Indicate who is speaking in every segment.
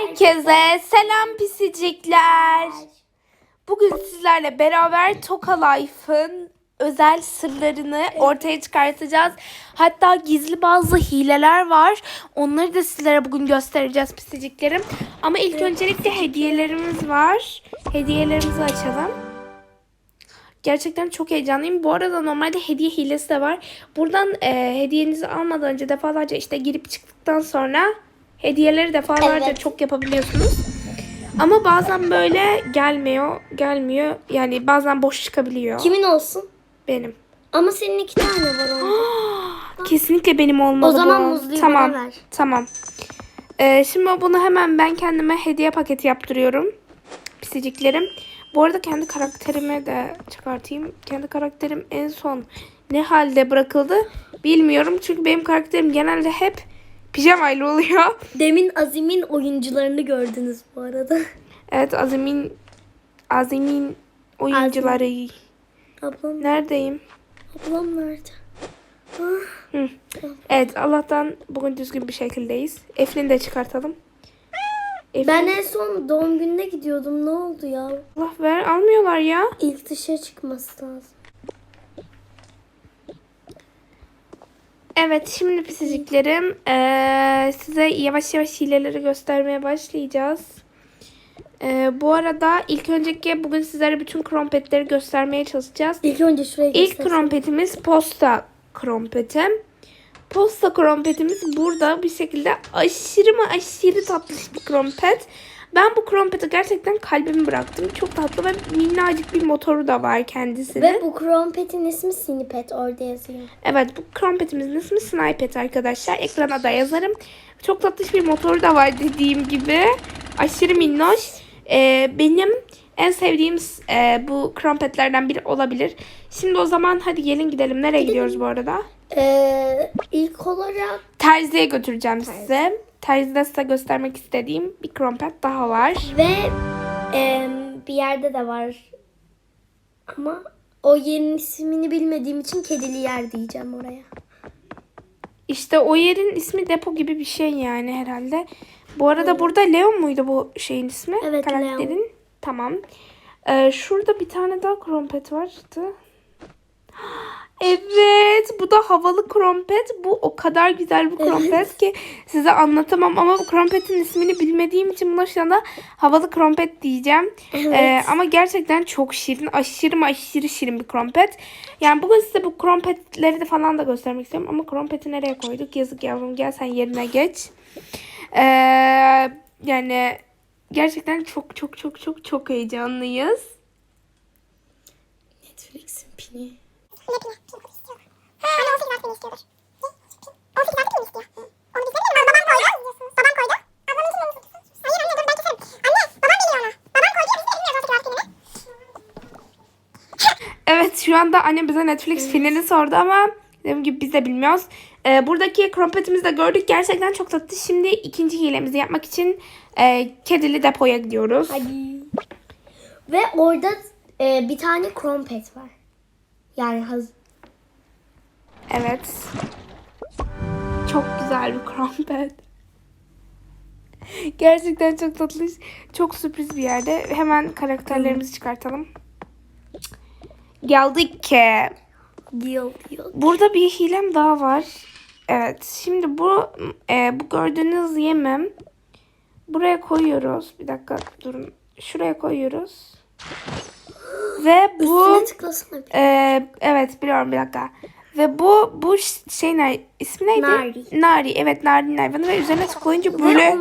Speaker 1: Herkese selam pisicikler. Bugün sizlerle beraber Toka Life'ın özel sırlarını ortaya çıkartacağız. Hatta gizli bazı hileler var. Onları da sizlere bugün göstereceğiz pisiciklerim. Ama ilk öncelikle hediyelerimiz var. Hediyelerimizi açalım. Gerçekten çok heyecanlıyım. Bu arada normalde hediye hilesi de var. Buradan e, hediyenizi almadan önce defalarca işte girip çıktıktan sonra hediyeleri defalarca
Speaker 2: Evet.
Speaker 1: çok yapabiliyorsunuz. Ama bazen böyle gelmiyor, gelmiyor. Yani bazen boş çıkabiliyor.
Speaker 2: Kimin olsun?
Speaker 1: Benim.
Speaker 2: Ama senin iki tane var orada.
Speaker 1: Kesinlikle benim olmalı
Speaker 2: O zaman
Speaker 1: bu.
Speaker 2: muzluyu
Speaker 1: Tamam.
Speaker 2: bana ver.
Speaker 1: Tamam. Ee, şimdi bunu hemen ben kendime hediye paketi yaptırıyorum. Pisiciklerim. Bu arada kendi karakterimi de çıkartayım. Kendi karakterim en son ne halde bırakıldı bilmiyorum. Çünkü benim karakterim genelde hep pijamayla oluyor.
Speaker 2: Demin Azim'in oyuncularını gördünüz bu arada.
Speaker 1: Evet Azim'in Azim'in oyuncuları.
Speaker 2: Ablam,
Speaker 1: Neredeyim?
Speaker 2: ablam nerede? Ah,
Speaker 1: Hı. Evet Allah'tan bugün düzgün bir şekildeyiz. Eflin'i de çıkartalım. Eflin,
Speaker 2: Ben en son doğum gününe gidiyordum. Ne oldu ya?
Speaker 1: Allah ver almıyorlar ya.
Speaker 2: İlk dışarı çıkması lazım.
Speaker 1: Evet şimdi pisiciklerim eee, size yavaş yavaş hileleri göstermeye başlayacağız. Eee, bu arada ilk önceki bugün sizlere bütün krompetleri göstermeye çalışacağız.
Speaker 2: İlk önce şuraya
Speaker 1: İlk
Speaker 2: göstersin.
Speaker 1: krompetimiz posta krompeti. Posta krompetimiz burada bir şekilde aşırı mı aşırı tatlış bir krompet. Ben bu krompeti gerçekten kalbimi bıraktım. Çok tatlı ve minnacık bir motoru da var kendisinin.
Speaker 2: Ve bu krompetin ismi Sinipet orada yazıyor.
Speaker 1: Evet bu krompetimizin ismi Sniper arkadaşlar. Ekrana da yazarım. Çok tatlış bir motoru da var dediğim gibi. Aşırı minnoş. Ee, benim en sevdiğim e, bu krompetlerden biri olabilir. Şimdi o zaman hadi gelin gidelim. Nereye gidiyoruz bu arada?
Speaker 2: Ee, ilk olarak
Speaker 1: Terziye götüreceğim size. Terzide size göstermek istediğim bir krompet daha var.
Speaker 2: ve em, bir yerde de var. Ama o yerin ismini bilmediğim için kedili yer diyeceğim oraya.
Speaker 1: İşte o yerin ismi depo gibi bir şey yani herhalde. Bu arada burada Leon muydu bu şeyin ismi?
Speaker 2: Evet,
Speaker 1: Karakterin.
Speaker 2: Leon.
Speaker 1: Tamam. Ee, şurada bir tane daha krompet vardı. Evet, bu da havalı krompet. Bu o kadar güzel bir krompet ki size anlatamam ama bu krompetin ismini bilmediğim için buna şu anda havalı krompet diyeceğim.
Speaker 2: Evet.
Speaker 1: Ee, ama gerçekten çok şirin, aşırı mı aşırı şirin bir krompet. Yani bugün size bu krompetleri de falan da göstermek istiyorum ama krompeti nereye koyduk? Yazık yavrum gel sen yerine geç. Ee, yani gerçekten çok çok çok çok çok heyecanlıyız.
Speaker 2: Netflix'in pini.
Speaker 1: Evet şu anda annem bize Netflix filmini sordu ama dediğim gibi biz de bilmiyoruz. Ee, buradaki krompetimizi de gördük. Gerçekten çok tatlı. Şimdi ikinci hilemizi yapmak için e, kedili depoya gidiyoruz.
Speaker 2: Hadi. Ve orada e, bir tane krompet var. Yani haz
Speaker 1: Evet. Çok güzel bir krompet. Gerçekten çok tatlı. Çok sürpriz bir yerde. Hemen karakterlerimizi çıkartalım. Geldik ki. Burada bir hilem daha var. Evet. Şimdi bu e, bu gördüğünüz yemem buraya koyuyoruz. Bir dakika durun. Şuraya koyuyoruz. Ve bu e, evet biliyorum bir dakika. Ve bu bu şey ne ismi neydi?
Speaker 2: Nari.
Speaker 1: Nari. Evet Nari'nin hayvanı ve üzerine tıklayınca böyle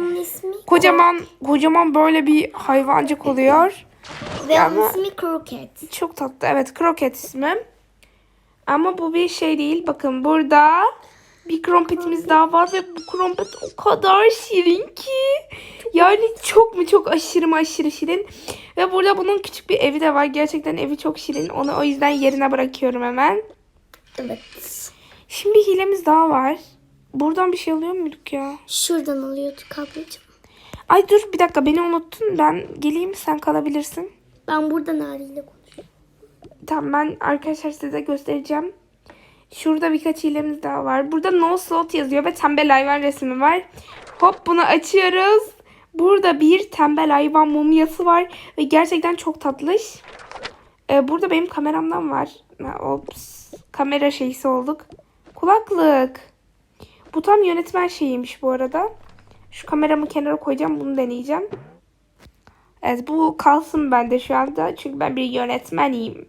Speaker 1: kocaman kocaman böyle bir hayvancık oluyor.
Speaker 2: ve onun ismi Croquet.
Speaker 1: Çok tatlı. Evet kroket ismi. Ama bu bir şey değil. Bakın burada bir krompetimiz daha var ve bu krompet o kadar şirin ki. Yani çok mu çok aşırı mı aşırı şirin. Ve burada bunun küçük bir evi de var. Gerçekten evi çok şirin. Onu o yüzden yerine bırakıyorum hemen.
Speaker 2: Evet.
Speaker 1: Şimdi hilemiz daha var. Buradan bir şey alıyor muyduk ya?
Speaker 2: Şuradan alıyorduk ablacığım.
Speaker 1: Ay dur bir dakika beni unuttun. Ben geleyim sen kalabilirsin.
Speaker 2: Ben burada Nari ile konuşuyorum.
Speaker 1: Tamam ben arkadaşlar size göstereceğim. Şurada birkaç hilemiz daha var. Burada no slot yazıyor ve tembel hayvan resmi var. Hop bunu açıyoruz. Burada bir tembel hayvan mumyası var ve gerçekten çok tatlış. Ee, burada benim kameramdan var. Ops. Kamera şeysi olduk. Kulaklık. Bu tam yönetmen şeyiymiş bu arada. Şu kameramı kenara koyacağım. Bunu deneyeceğim. Evet bu kalsın bende şu anda. Çünkü ben bir yönetmeniyim.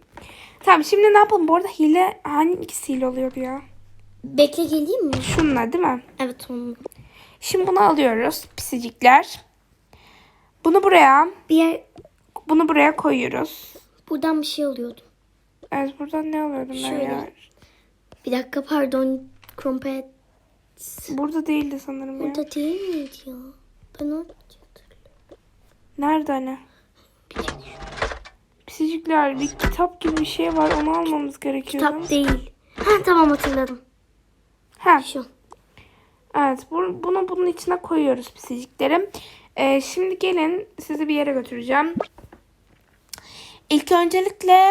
Speaker 1: Tamam şimdi ne yapalım? Bu arada hile hangisi hile oluyordu ya?
Speaker 2: Bekle geleyim mi?
Speaker 1: Şunla değil mi?
Speaker 2: Evet onu.
Speaker 1: Şimdi bunu alıyoruz pisicikler. Bunu buraya,
Speaker 2: Bir yer
Speaker 1: bunu buraya koyuyoruz.
Speaker 2: buradan bir şey alıyordum.
Speaker 1: Evet buradan ne alıyordum ben
Speaker 2: Şöyle.
Speaker 1: ya?
Speaker 2: Bir dakika pardon. Krompet.
Speaker 1: Burada değildi sanırım ya.
Speaker 2: Burada değil miydi ya? Ben o
Speaker 1: Nerede hani? Pisicikler bir kitap gibi bir şey var onu almamız gerekiyor.
Speaker 2: kitap değil. Ha tamam hatırladım.
Speaker 1: Ha,
Speaker 2: Şu.
Speaker 1: evet bu- bunu bunun içine koyuyoruz pisiciklerim. Ee, şimdi gelin sizi bir yere götüreceğim. İlk öncelikle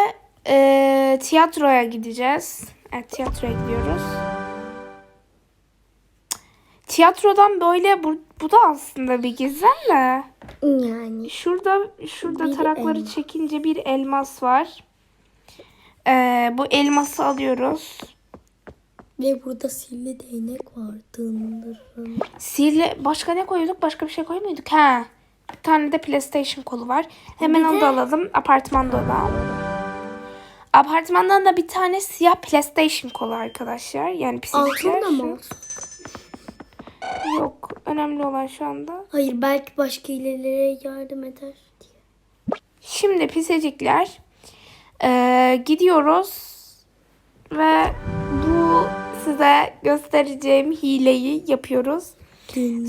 Speaker 1: e, tiyatroya gideceğiz. Evet tiyatroya gidiyoruz. Tiyatrodan böyle bu, bu da aslında bir gizem de.
Speaker 2: Yani.
Speaker 1: Şurada şurada
Speaker 2: Bir
Speaker 1: tarakları
Speaker 2: elma.
Speaker 1: çekince bir elmas var. Ee, bu elması alıyoruz.
Speaker 2: Ve burada sihirli değnek var. Dındırın.
Speaker 1: Sihirli başka ne koyuyorduk? Başka bir şey koymuyorduk. Ha. Bir tane de PlayStation kolu var. Hemen onu da alalım. Apartmanda da. Apartmandan da bir tane siyah PlayStation kolu arkadaşlar. Yani pislikler.
Speaker 2: Altın da mı?
Speaker 1: Yok. Önemli olan şu anda.
Speaker 2: Hayır belki başka hilelere yardım eder diye.
Speaker 1: Şimdi pisecikler eee, gidiyoruz ve bu size göstereceğim hileyi yapıyoruz.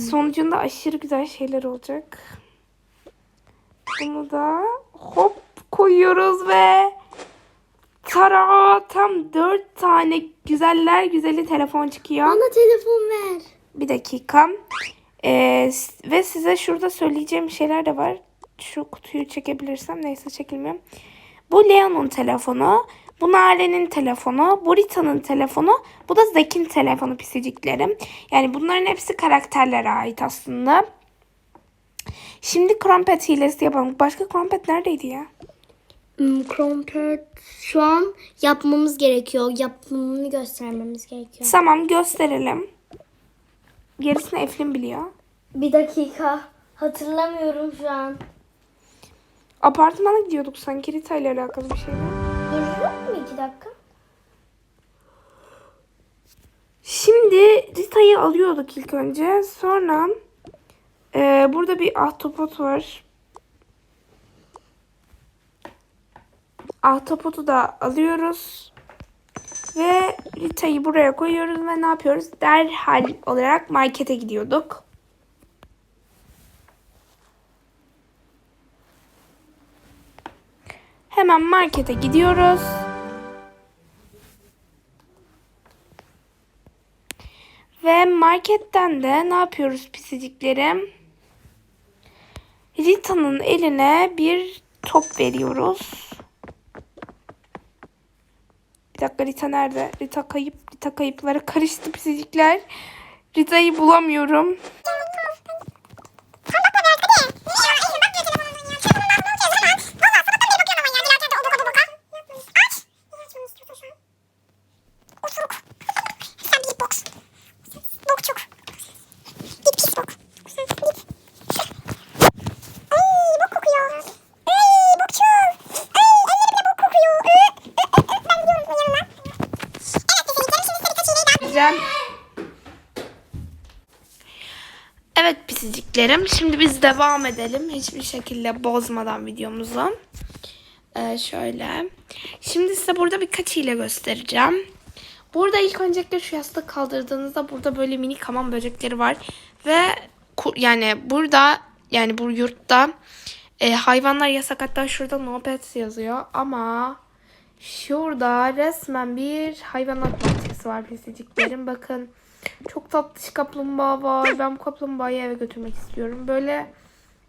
Speaker 1: Sonucunda aşırı güzel şeyler olacak. Bunu da hop koyuyoruz ve tara tam dört tane güzeller güzeli telefon çıkıyor.
Speaker 2: Bana telefon ver.
Speaker 1: Bir dakika. Ee, ve size şurada söyleyeceğim şeyler de var. Şu kutuyu çekebilirsem neyse çekilmiyor. Bu Leon'un telefonu. Bu Nare'nin telefonu. Bu Rita'nın telefonu. Bu da Zek'in telefonu pisiciklerim. Yani bunların hepsi karakterlere ait aslında. Şimdi krompet hilesi yapalım. Başka krompet neredeydi ya?
Speaker 2: Hmm, Krompet şu an yapmamız gerekiyor. Yapımını göstermemiz gerekiyor.
Speaker 1: Tamam gösterelim. Gerisini Eflin biliyor.
Speaker 2: Bir dakika. Hatırlamıyorum şu an.
Speaker 1: Apartmana gidiyorduk sanki Rita ile alakalı bir şeyler.
Speaker 2: Durur mu iki dakika?
Speaker 1: Şimdi Rita'yı alıyorduk ilk önce. Sonra e, burada bir ahtapot var. Ahtapotu da alıyoruz. Ve Rita'yı buraya koyuyoruz ve ne yapıyoruz? Derhal olarak markete gidiyorduk. Hemen markete gidiyoruz. Ve marketten de ne yapıyoruz pisiciklerim? Rita'nın eline bir top veriyoruz. Dakika Rita nerede? Rita kayıp. Rita kayıplara karıştı pisicikler. Rita'yı bulamıyorum. Güzel. Evet pisiciklerim. Şimdi biz devam edelim. Hiçbir şekilde bozmadan videomuzu. Ee, şöyle. Şimdi size burada birkaç hile göstereceğim. Burada ilk öncelikle şu yastığı kaldırdığınızda burada böyle minik hamam böcekleri var. Ve yani burada yani bu yurtta e, hayvanlar yasak. Hatta şurada no pets yazıyor. Ama şurada resmen bir hayvanat bahçesi var pisiciklerim. Bakın çok tatlı kaplumbağa var. Ben bu kaplumbağayı eve götürmek istiyorum. Böyle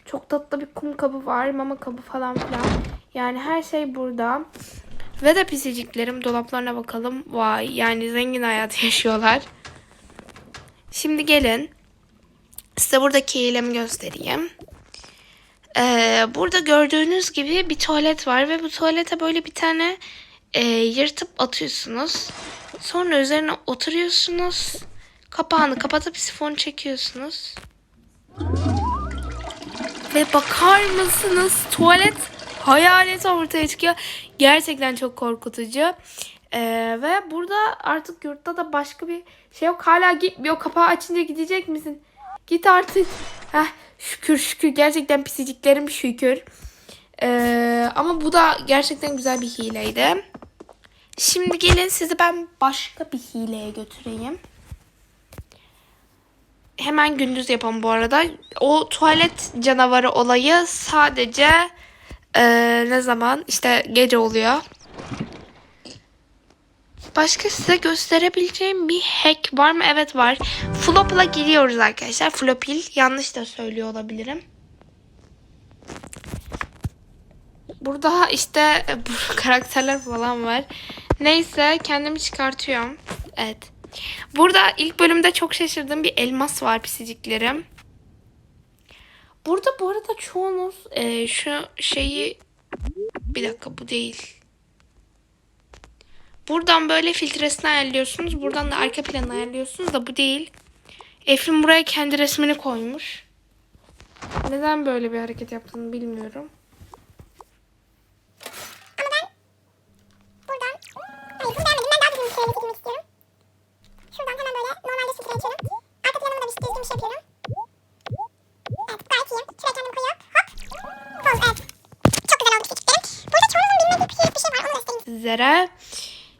Speaker 1: çok tatlı bir kum kabı var. Mama kabı falan filan. Yani her şey burada. Ve de pisiciklerim dolaplarına bakalım. Vay yani zengin hayat yaşıyorlar. Şimdi gelin. Size buradaki hilemi göstereyim. Ee, burada gördüğünüz gibi bir tuvalet var ve bu tuvalete böyle bir tane e, yırtıp atıyorsunuz. Sonra üzerine oturuyorsunuz. Kapağını kapatıp sifonu çekiyorsunuz. Ve bakar mısınız tuvalet hayalet ortaya çıkıyor. Gerçekten çok korkutucu. Ee, ve burada artık yurtta da başka bir şey yok. Hala gitmiyor. Kapağı açınca gidecek misin? Git artık. Heh, şükür şükür. Gerçekten pisiciklerim şükür. Ee, ama bu da gerçekten güzel bir hileydi. Şimdi gelin sizi ben başka bir hileye götüreyim. Hemen gündüz yapalım bu arada. O tuvalet canavarı olayı sadece eee, ne zaman? İşte gece oluyor. Başka size gösterebileceğim bir hack var mı? Evet var. Flop'la giriyoruz arkadaşlar. Flopil. Yanlış da söylüyor olabilirim. Burada işte e, bu karakterler falan var. Neyse kendimi çıkartıyorum. Evet. Burada ilk bölümde çok şaşırdığım bir elmas var pisiciklerim. Burada bu arada çoğunuz e, şu şeyi bir dakika bu değil. Buradan böyle filtresini ayarlıyorsunuz. Buradan da arka planı ayarlıyorsunuz da bu değil. Efrin buraya kendi resmini koymuş. Neden böyle bir hareket yaptığını bilmiyorum. Sizlere.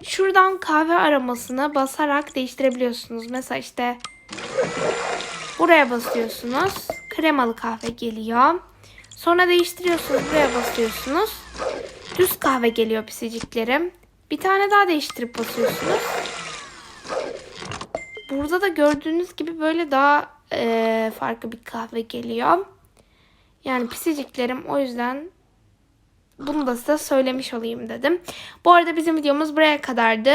Speaker 1: Şuradan kahve aramasına basarak değiştirebiliyorsunuz. Mesela işte buraya basıyorsunuz. Kremalı kahve geliyor. Sonra değiştiriyorsunuz. Buraya basıyorsunuz. Düz kahve geliyor pisiciklerim. Bir tane daha değiştirip basıyorsunuz. Burada da gördüğünüz gibi böyle daha eee, farklı bir kahve geliyor. Yani pisiciklerim o yüzden bunu da size söylemiş olayım dedim. Bu arada bizim videomuz buraya kadardı.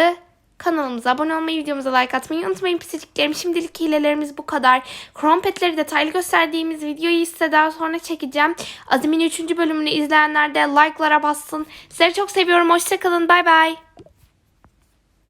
Speaker 1: Kanalımıza abone olmayı, videomuza like atmayı unutmayın pisiciklerim. Şimdilik hilelerimiz bu kadar. Krompetleri detaylı gösterdiğimiz videoyu size daha sonra çekeceğim. Azim'in 3. bölümünü izleyenler de like'lara bassın. Sizleri çok seviyorum. Hoşçakalın. Bay bay.